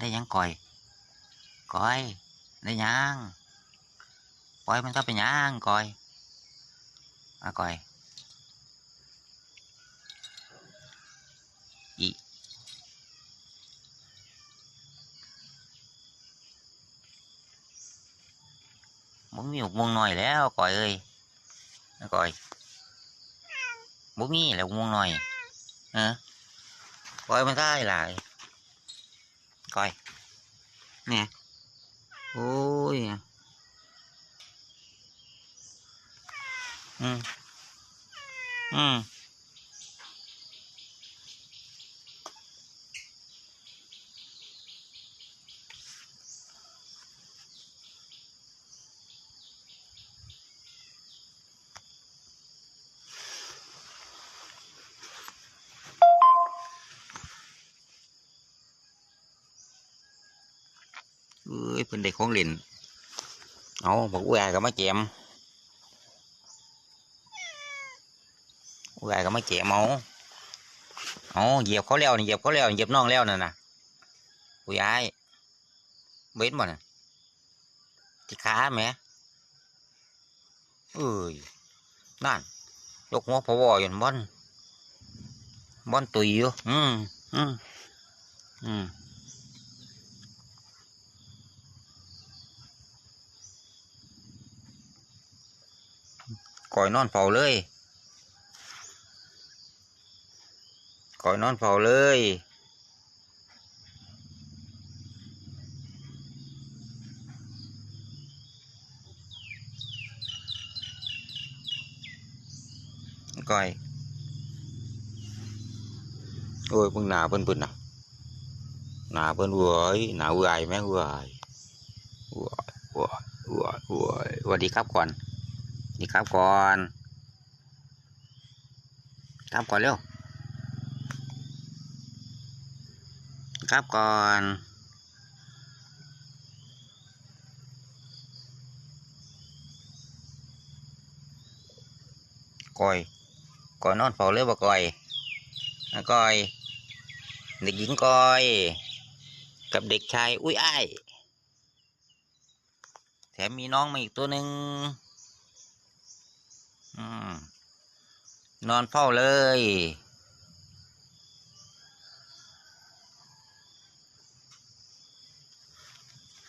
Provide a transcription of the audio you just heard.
ได้ยังก่อยก่อยได้ยังปล่อยมันก็เป็นยังก่อยมาก่อยอีมึงมีหกม่วงหน่อยแล้วก่อยเอ้ยก่อยบุมีแล้วม่วงหน่อยเออก่อยมันได้หลาย ก่อยเนี่ยโอ้ยอืมอืม เอ้ยเพิ่นได้ของเล่นเอาบอกอุ้ยอายก็มาแจมอุ้ยอายก็มาแจมเอาเอาเหยียบเขาแล้วนี่เหยียบเขาแล้วเหยียบน้องแล้วนั่นน่ะอุ้ยอายเบ็ดบ่น่ะที่ขาแหมเอ้ยนั่นยกหัวพะวออยู่นั่นบอนบอนตุยอยู่อืมอืมอืม ก่อยนอนเฝ้าเลยก่อยนอนเฝ้าเลยก่อยโอ้ยเพิ่งหนาเพิ่นเพิ่นนะหนาเพิ่นเว้หนาเว้ยแม่งเว้ยเว้ยเว้ยเว้ยเว้ยสวัสดีครับก่อน นี่ครับก่อนครับก่อนเร็วครับก่อนก่อยก่อยนอนเฝ้าเลยบ่ก่อยก่อยเด็กหญิงก่อย กับเด็กชายอุ้ยอ้ายแถมมีน้องมาอีกตัวหนึ่ง อืม นอนเฝ้าเลย